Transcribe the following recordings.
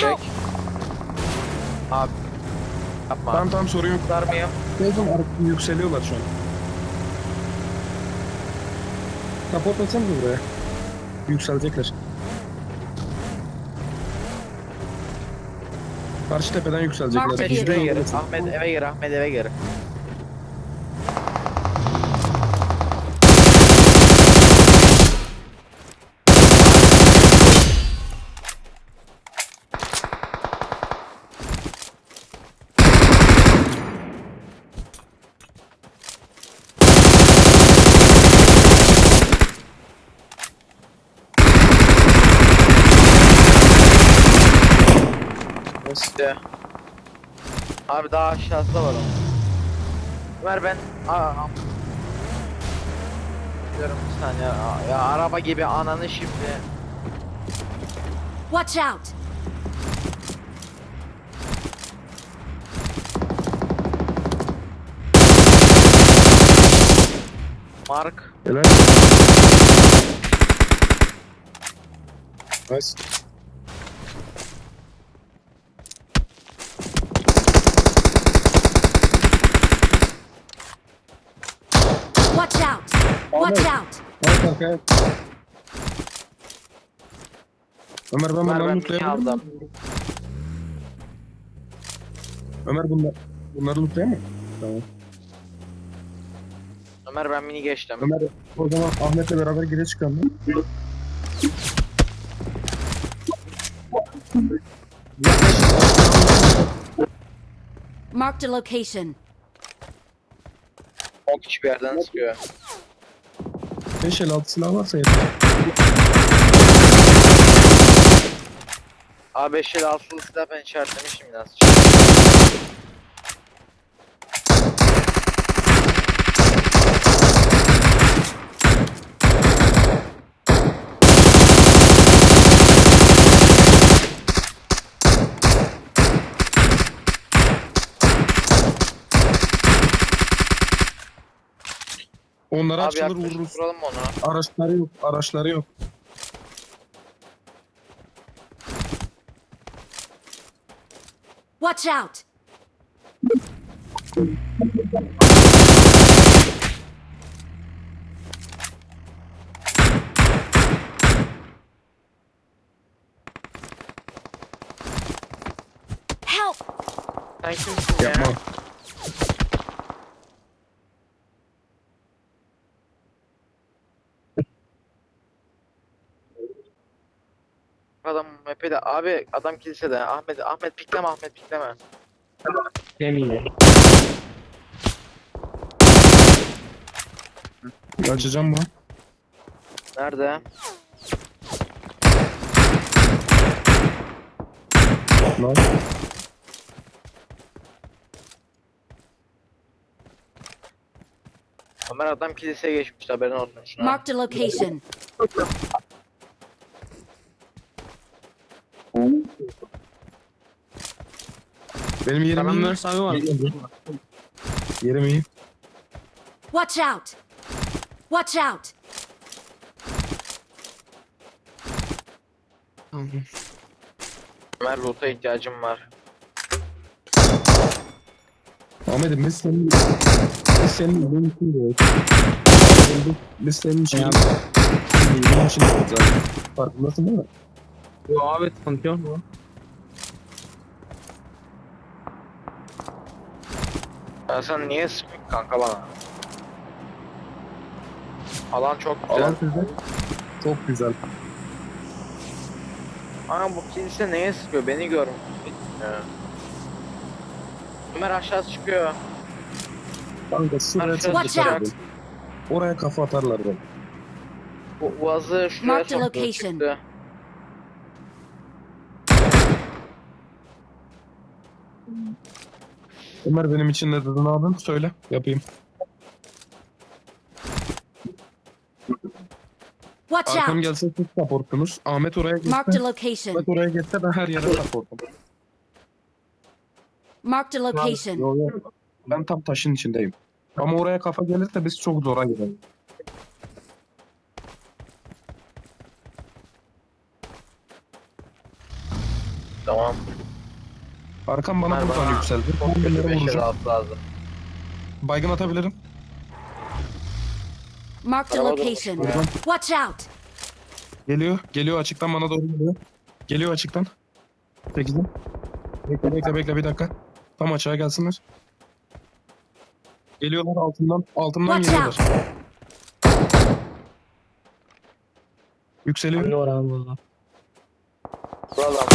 Çek. Abi. Yapma. Tamam tamam sorun yok. Mıyım? Neyse artık yükseliyorlar şu an. Kapot atsana buraya. Yükselecekler. Karşı tepeden yükselecekler. Ahmet Mark şuraya. Ahmet eve gir. Ahmet eve gir. İşte. Abi daha aşağısı da var onun. Ömer ben aa, diyorum bir saniye ya, ya araba gibi ananı şimdi Watch out! Mark Helal. Nice. Watch out! Watch out! Bak. Ömer ben Ömer bunları ben miyim? aldım. Ömer bunlar, bunları lootlayamam. Tamam. Ömer ben mini geçtim. Ömer o zaman Ahmet'le beraber gire çıkalım. Marked a location. Ok hiçbir yerden sıkıyor. 5 el altı silah varsa yeter. Abi 5 el altılı silah ben işaretlemişim biraz. Onları Abi açılır yaklaşık vururuz. mı onu? Araçları yok. Araçları yok. Watch out! Help! Sen kimsin ya? Yapma. Adam map'de abi adam kilisede. Ahmet Ahmet pikleme Ahmet pikleme. Açacağım bunu. Nerede? Lan. Ömer adam kiliseye geçmiş haberin olsun şuna. Marked a location. Benim yerim Tamam iyi. Ömer abi var. Yerim iyi. Watch out! Watch out! Tamam. Ömer loot'a ihtiyacım var. Ahmet'im biz senin biz senin iyiliğin için diyoruz. Biz, biz senin için Ya. iyiliğin için diyoruz abi. Farkındasın değil mi? Yo abi sıkıntı yok mu? Ben sen niye sıkıyorsun kanka bana? Alan çok güzel. Alan güzel. Çok güzel. Ama bu kilise neye sıkıyor? Beni görmüyor. Ya. Ömer aşağı çıkıyor. Kanka şuraya çok Watch dikkat out. edin. Oraya kafa atarlar beni. Bu Uaz'ı şuraya Mark the soktu, location. çıktı. Ömer benim için ne dedin abi? Söyle. Yapayım. Watch Arkam out! gelse siz supportunuz. Ahmet oraya Marked a location. Ahmet oraya geçse ben her yere supportum. Marked a location. Yo, yo. Ben tam taşın içindeyim. Ama oraya kafa gelirse biz çok zora gireriz. Tamam. Arkam bana Ömer buradan bana yükseldi. Kötü bunları 5 el vuracağım. altı lazım. Baygın atabilirim. Marked a Araba location. Watch out! Geliyor. Geliyor açıktan bana doğru geliyor. Geliyor açıktan. 8'in. Bekle bekle bekle bir dakika. Tam açığa gelsinler. Geliyorlar altından. Altından Watch geliyorlar. out! Yükseliyor. Ne var abi burada? Buradan.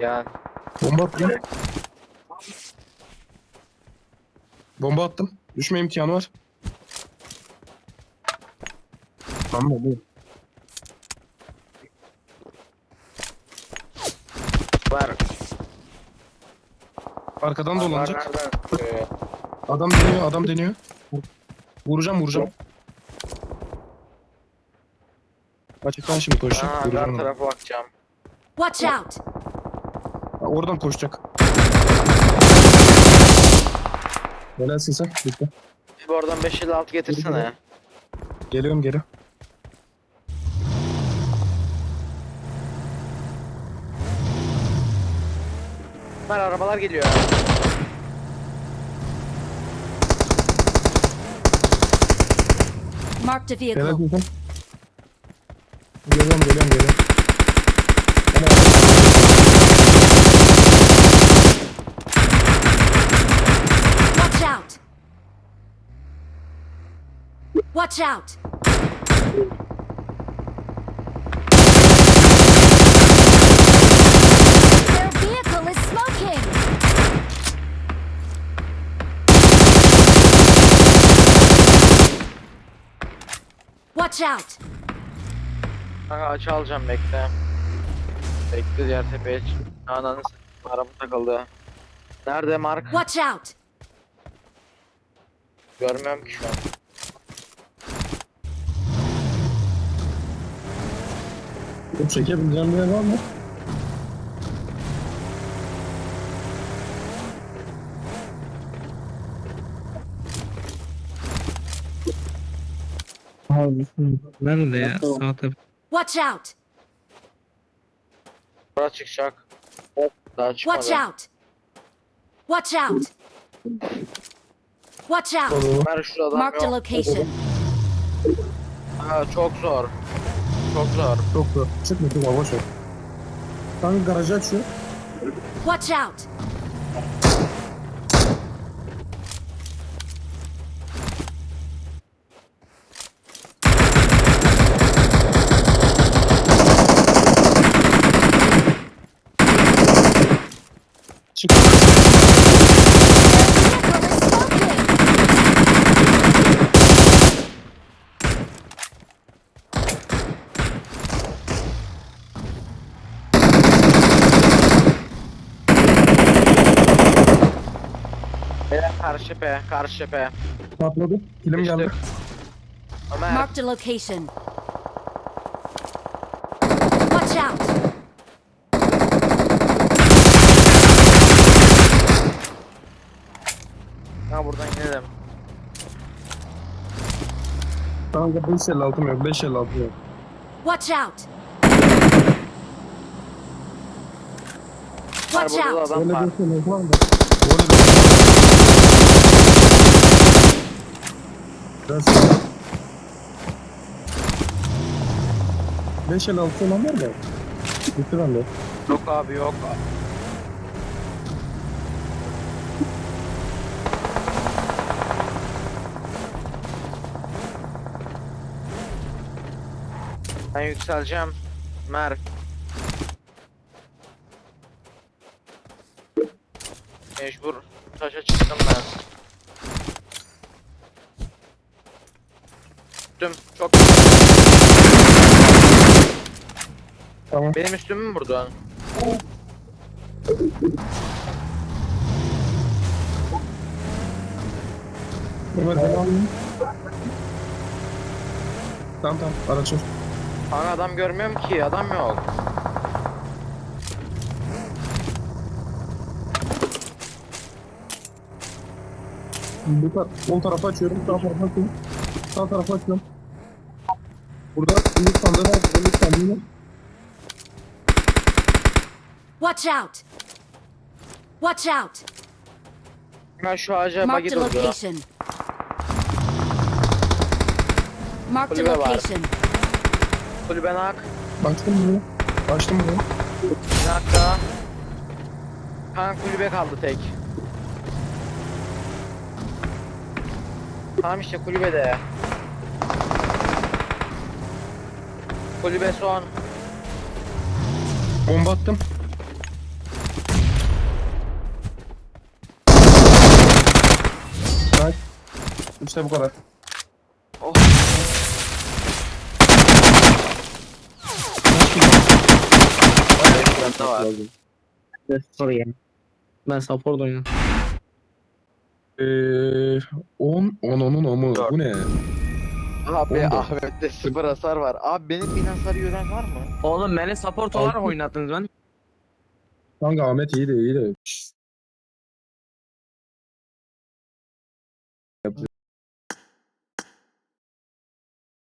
Yani Bomba attım. Bomba attım. Düşme imkanı var. Tamam bu. ver. Arkadan dolanacak. Nereden sıkıyor ya? Adam deniyor, adam deniyor. Vuracağım, vuracağım. Açıktan şimdi koşacak. Ha, Vuracağım hangar onu. tarafa bakacağım. Watch out! Oradan koşacak. Helalsin sen. Bitti. Bir oradan 5 el altı getirsene. Geliyorum geri. Ömer arabalar geliyor. Marked a vehicle. Helalsin sen. Geliyorum, geliyorum, geliyorum. Watch out! Watch out! Their vehicle is smoking! Watch out! Kanka açı alacağım bekle. Bekle diğer tepeye çık. Ananı s- araba takıldı. Nerede Mark? Watch out! Görmüyorum ki şu an. Bu çekebileceğim bir yer var mı? Abi nerede ya? Sağ tepe. Watch out! Burası çıkacak. Hop daha çıkmadı. Watch out! Watch out! Watch out! Ömer şurada adam Marked a yok. location. Ha, çok zor. Çok zor. Çok zor. Çıkma çıkma boş ver. Kanka garajı açıyor. Watch out! Çık. Their vehicle is smoking! Beyler karşı cephe, karşı cephe. Patladı. Kilim geldi. Ömer, Marked a location. Watch out! ha buradan inelim. Kanka 5 el altım yok. 5 el altım yok. Watch out! Watch burada da out! adam Öyle var. bir şey yok var mı? Öyle bir Ben sana... 5 el altı olan var mı? Bitti bende. Yok abi yok. Ben yükseleceğim. Mer. Mecbur taşa çıktım ben. Düştüm. Çok Tamam. Benim üstümü mü vurdu? Ömer alayım. Tamam tamam. Araç. Kanka adam görmüyorum ki adam yok. Bu tar sol tarafa açıyorum. Sağ tarafa açıyorum. Sağ tarafa açıyorum. Burada ümit sandığı var. Ümit sandığı var. Watch out! Watch out! Ben şu ağaca Marked bagi durdu. location. Kulübe var. location. Kulübe nak. Baktım buraya. Açtım buraya. Nak daha. Kanka kulübe kaldı tek. Tamam işte kulübede. Kulübe son. Bomba attım. Nice. İşte bu kadar. Oh. Bayağı var. Sorry ya. Ben support oynuyorum. Eee 10 10 onun amı. Bu ne? Abi Oldu. Ahmet'te sıfır hasar var. Abi benim bin hasarı gören var mı? Oğlum beni support olarak oynattınız ben. Kanka Ahmet iyi de iyi de.